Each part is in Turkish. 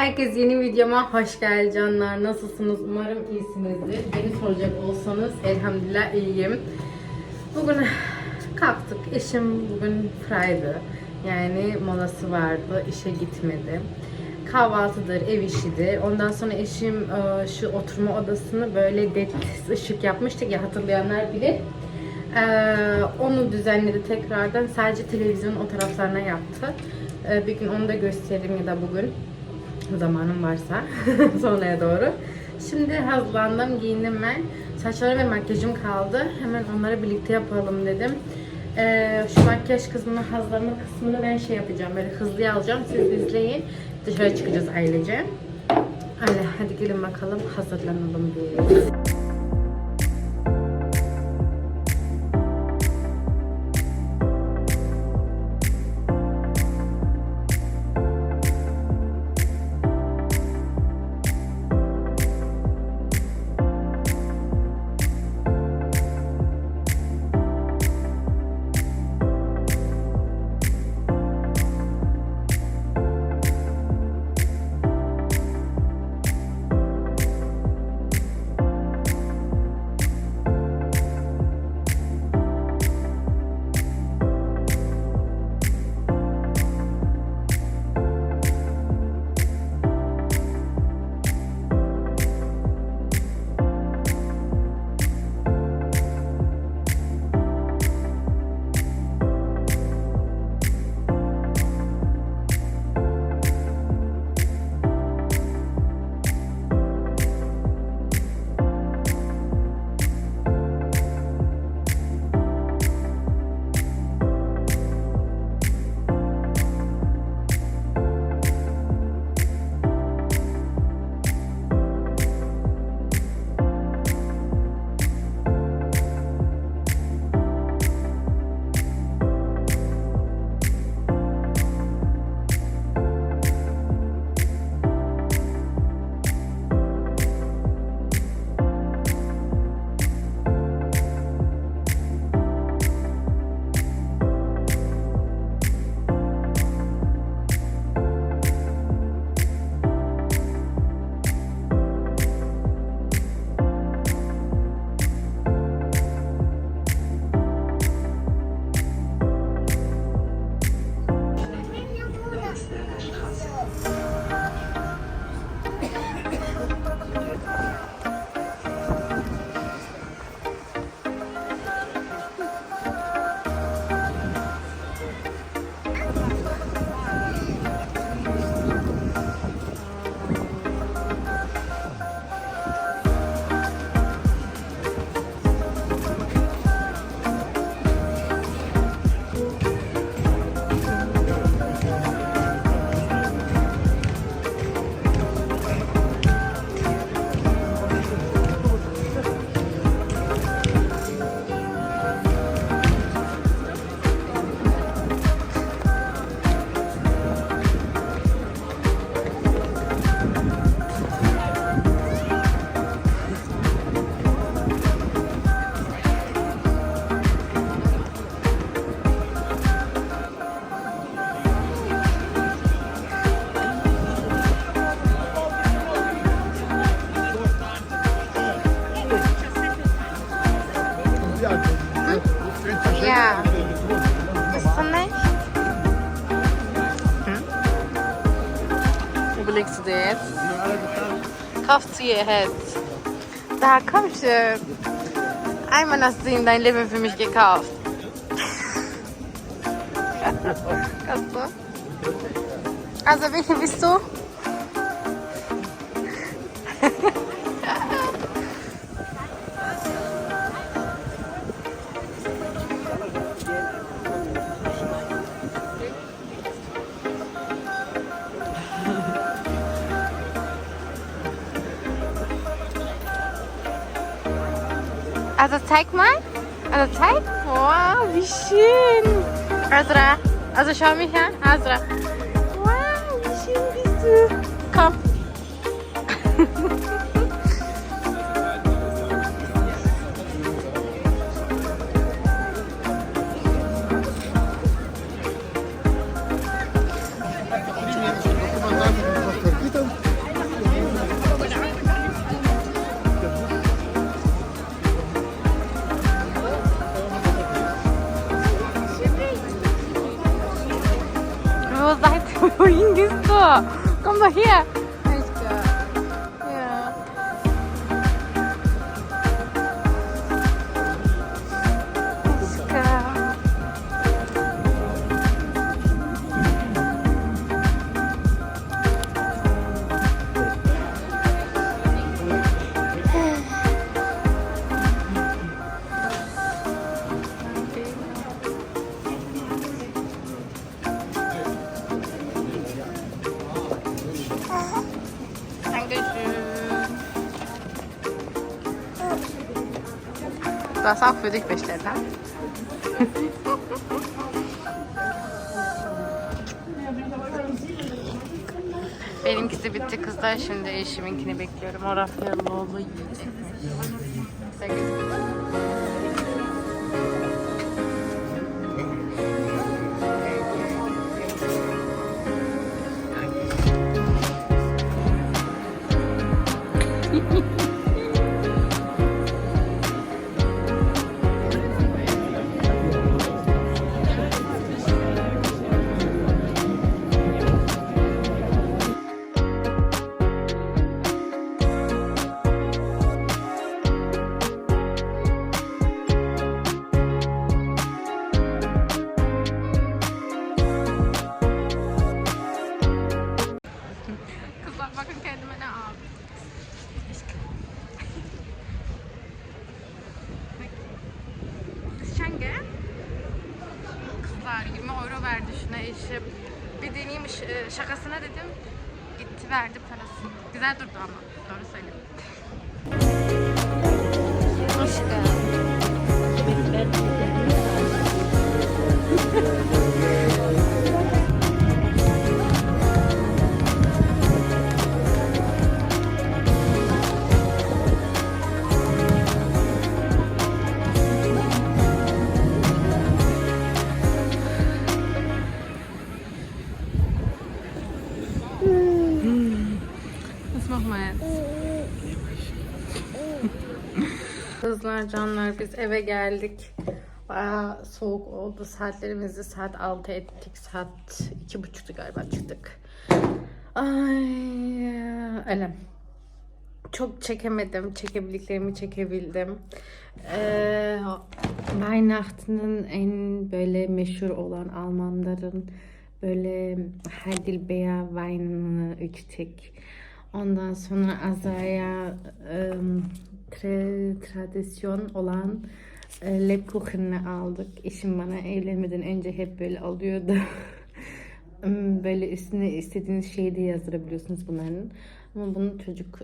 Herkes yeni videoma hoş geldi canlar. Nasılsınız? Umarım iyisinizdir. Beni soracak olsanız elhamdülillah iyiyim. Bugün kalktık. Eşim bugün Friday. Yani molası vardı. işe gitmedi. Kahvaltıdır, ev işidir. Ondan sonra eşim e, şu oturma odasını böyle led ışık yapmıştık ya hatırlayanlar bilir. Ee, onu düzenledi tekrardan. Sadece televizyonun o taraflarına yaptı. Ee, bir gün onu da gösteririm ya da bugün zamanım varsa sonraya doğru. Şimdi hazırlandım, giyindim ben. Saçlarım ve makyajım kaldı. Hemen onları birlikte yapalım dedim. Ee, şu makyaj kısmını, hazırlama kısmını ben şey yapacağım. Böyle hızlıya alacağım. Siz izleyin. Dışarı çıkacağız ailece. Öyle hadi gelin bakalım hazırlanalım diye. Sie ihr jetzt. Da, komm schön. Einmal hast du in dein Leben für mich gekauft. Kannst du? Also, welche bist du? Also zeig mal. Also zeig. Wow, wie schön. Azra. Also schau mich an. Azra. Wow, wie schön bist du. Komm. over here. Das auch für dich? Benimkisi bitti kızlar. Şimdi eşiminkini bekliyorum. O Rafaeloğlu yiyecek. Eşim. Bir deneyeyim ş- şakasına dedim. Gitti verdi parasını. Güzel durdu ama. Doğru söylüyorum. Aşkım. Kızlar canlar biz eve geldik. Bayağı soğuk oldu. Saatlerimizi saat 6 ettik. Saat iki buçuktu galiba çıktık. Ay öyle. Çok çekemedim. Çekebildiklerimi çekebildim. Ee, en böyle meşhur olan Almanların böyle Heidelbeer Wein'ını içtik. Ondan sonra Azaya ım, tra- tradisyon olan e, Lebkuchen'ı aldık. Eşim bana evlenmeden önce hep böyle alıyordu. Im, böyle üstüne istediğiniz şeyi de yazdırabiliyorsunuz bunların. Ama bunu çocuk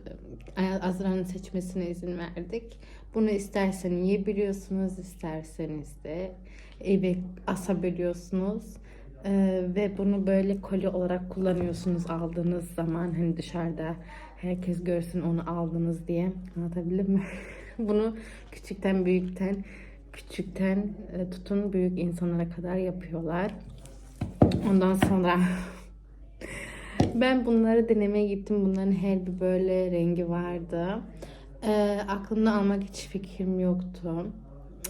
e, Azra'nın seçmesine izin verdik. Bunu istersen yiyebiliyorsunuz, isterseniz de eve asabiliyorsunuz. Ee, ve bunu böyle kolye olarak kullanıyorsunuz aldığınız zaman hani dışarıda herkes görsün onu aldınız diye anlatabildim mi? bunu küçükten büyükten küçükten e, tutun büyük insanlara kadar yapıyorlar. Ondan sonra ben bunları denemeye gittim. Bunların her bir böyle rengi vardı. Ee, aklımda almak hiç fikrim yoktu.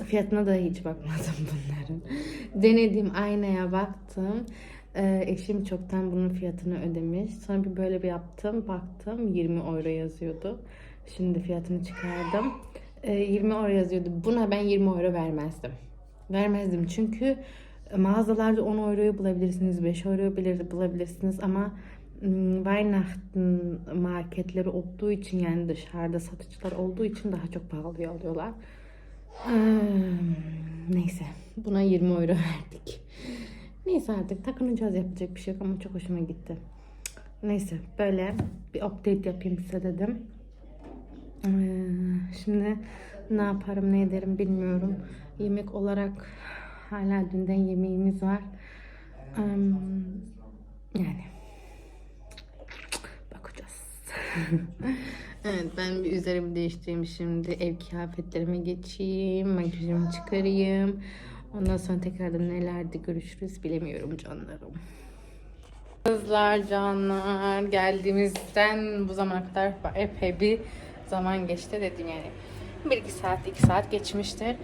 Fiyatına da hiç bakmadım bunların. Denedim aynaya baktım. Ee, eşim çoktan bunun fiyatını ödemiş. Sonra bir böyle bir yaptım. Baktım 20 euro yazıyordu. Şimdi fiyatını çıkardım. Ee, 20 euro yazıyordu. Buna ben 20 euro vermezdim. Vermezdim çünkü mağazalarda 10 euroyu bulabilirsiniz, 5 euro bile bulabilirsiniz ama ım, Weihnachten marketleri olduğu için yani dışarıda satıcılar olduğu için daha çok pahalıya alıyorlar. Ee, neyse buna 20 euro verdik. Neyse artık takınacağız yapacak bir şey yok ama çok hoşuma gitti. Neyse böyle bir update yapayım size dedim. Ee, şimdi ne yaparım ne ederim bilmiyorum. Yemek olarak hala dünden yemeğimiz var. Ee, yani bakacağız. evet ben bir üzerimi değiştireyim şimdi. Ev kıyafetlerime geçeyim. Makyajımı çıkarayım. Ondan sonra tekrardan nelerde görüşürüz bilemiyorum canlarım. Kızlar, canlar geldiğimizden bu zamana kadar epey bir zaman geçti dedim yani. Bir iki saat, iki saat geçmiştir.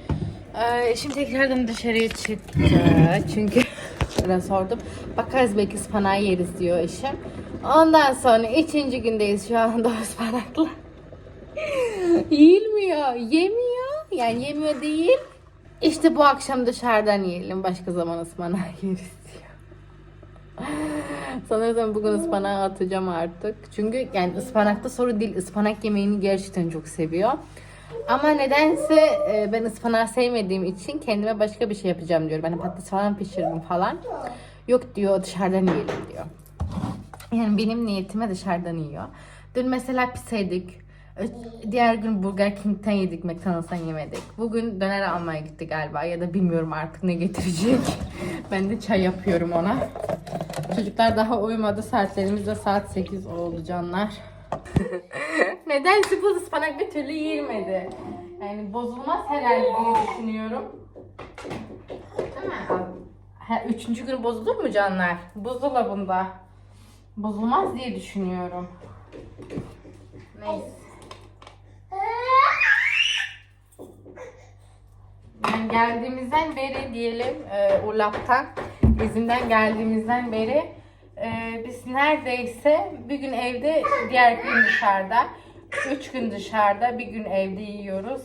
Ee, şimdi tekrardan dışarıya çıktı. Çünkü ben sordum. Bakarız belki ıspanağı yeriz diyor eşim. Ondan sonra üçüncü gündeyiz şu anda ıspanakla. Yiyilmiyor, yemiyor. Yani yemiyor değil. İşte bu akşam dışarıdan yiyelim. Başka zaman ıspanağı yeriz diyor. Sanırsam bugün ıspanağı atacağım artık. Çünkü yani ıspanakta soru değil. Ispanak yemeğini gerçekten çok seviyor. Ama nedense e, ben ıspanağı sevmediğim için kendime başka bir şey yapacağım diyor. Ben patates falan pişiririm falan. Yok diyor dışarıdan yiyelim diyor. Yani benim niyetime dışarıdan yiyor. Dün mesela pizza yedik. Diğer gün Burger King'ten yedik, McDonald's'tan yemedik. Bugün döner almaya gitti galiba ya da bilmiyorum artık ne getirecek. ben de çay yapıyorum ona. Çocuklar daha uyumadı. Saatlerimiz de saat 8 oldu canlar. Neden sıfır ıspanak bir türlü yiyilmedi? Yani bozulmaz herhalde diye düşünüyorum. Değil mi? Ha, üçüncü gün bozulur mu canlar? Buzdolabında. Bozulmaz diye düşünüyorum. Neyse. Yani geldiğimizden beri diyelim e, Urlap'tan izinden geldiğimizden beri e, biz neredeyse bir gün evde diğer gün dışarıda üç gün dışarıda bir gün evde yiyoruz.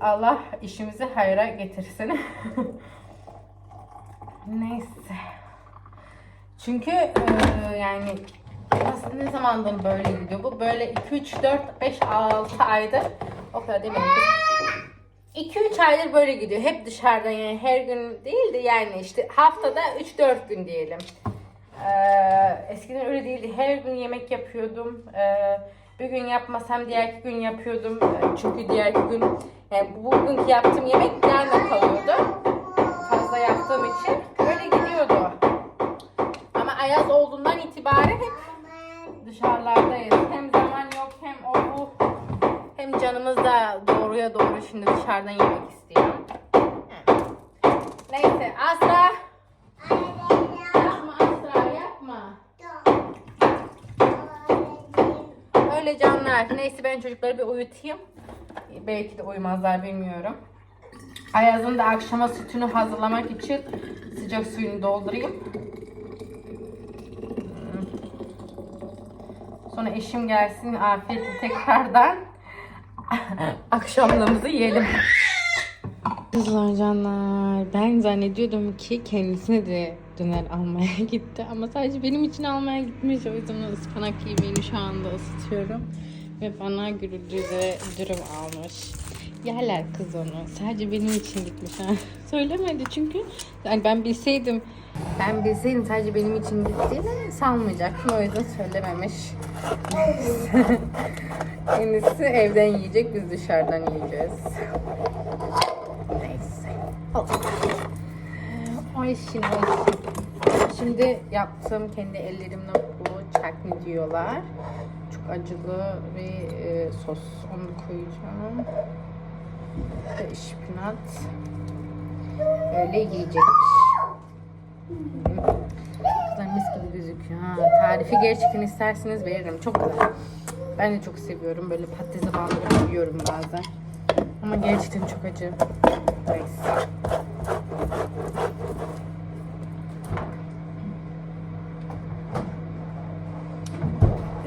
Allah işimizi hayra getirsin. Neyse. Çünkü e, yani nasıl ne zamandır böyle gidiyor bu? Böyle 2 3 4 5 6 aydır o kadar demeyin. 2-3 aydır böyle gidiyor. Hep dışarıdan yani her gün değil de yani işte haftada 3-4 gün diyelim. Ee, eskiden öyle değildi. Her gün yemek yapıyordum. Ee, bir gün yapmasam diğer gün yapıyordum. Ee, çünkü diğer gün yani bugünkü yaptığım yemek yarına kalıyordu. Fazla yaptığım için öyle gidiyordu. Ama ayaz olduğundan itibaren hep dışarılardayız. Hem zaman yok hem o bu. Hem canımız da doğruya doğru şimdi dışarıdan yemek istiyor. Evet. Neyse Asra. Yapma Asra yapma. Öyle canlar. Neyse ben çocukları bir uyutayım. Belki de uyumazlar bilmiyorum. Ayaz'ın da akşama sütünü hazırlamak için sıcak suyunu doldurayım. Sonra eşim gelsin afiyetle tekrardan akşamlığımızı yiyelim. Kızlar canlar ben zannediyordum ki kendisine de döner almaya gitti ama sadece benim için almaya gitmiş o yüzden ıspanak yemeğini şu anda ısıtıyorum ve bana gürültü ve dürüm almış. Yerler kız onu. Sadece benim için gitmiş. Ha. Söylemedi çünkü. Yani ben bilseydim ben bilseydim sadece benim için gittiğini sanmayacaktım. O yüzden söylememiş. Kendisi evden yiyecek, biz dışarıdan yiyeceğiz. Neyse. Ay şimdi. Şimdi yaptığım kendi ellerimle bu chutney diyorlar. Çok acılı ve e, sos. Onu koyacağım. Ve şpinat. Öyle yiyecekmiş. Güzel mis gibi gözüküyor. Ha, tarifi gerçekten isterseniz veririm. Çok güzel. Ben de çok seviyorum. Böyle patatese bandırıp yiyorum bazen. Ama gerçekten çok acı. Neyse.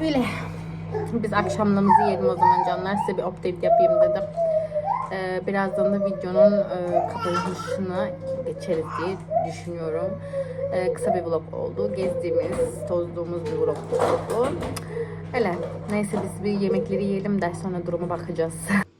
Öyle. Biz akşamlarımızı yiyelim o zaman canlar. Size bir update yapayım dedim. Ee, birazdan da videonun e, kapanışına geçeriz diye düşünüyorum. Ee, kısa bir vlog oldu. Gezdiğimiz, tozduğumuz bir vlog oldu. Öyle. Neyse biz bir yemekleri yiyelim de sonra duruma bakacağız.